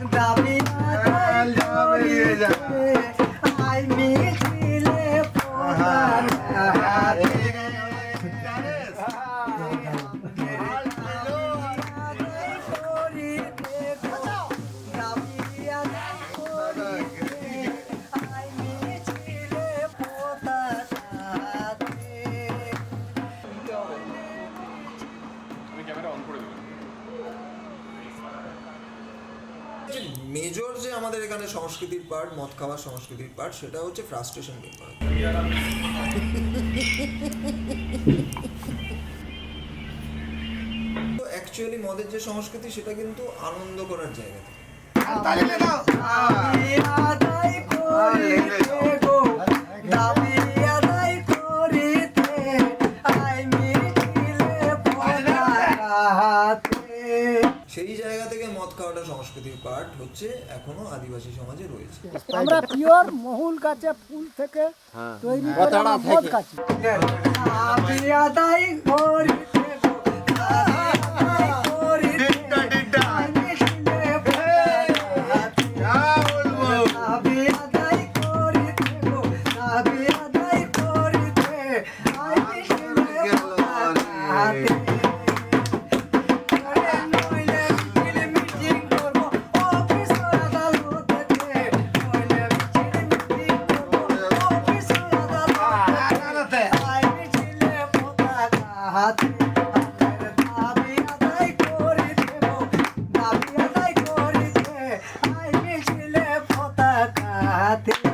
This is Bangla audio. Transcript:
about me. মেজর যে আমাদের এখানে সংস্কৃতির পার্ট মদ খাওয়ার সংস্কৃতির পার্ট সেটা হচ্ছে ফ্রাস্ট্রেশন তো অ্যাকচুয়ালি মদের যে সংস্কৃতি সেটা কিন্তু আনন্দ করার জায়গা থেকে। জায়গা থেকে মদ খাওয়াটা সংস্কৃতির পার্ট হচ্ছে এখনও আদিবাসী সমাজে রয়েছে। আমরা পিওর মহুল গাছে ফুল থেকে তৈরি করে আমরা মদ খাচ্ছি দাবি আদায় করিতে গো chocolate.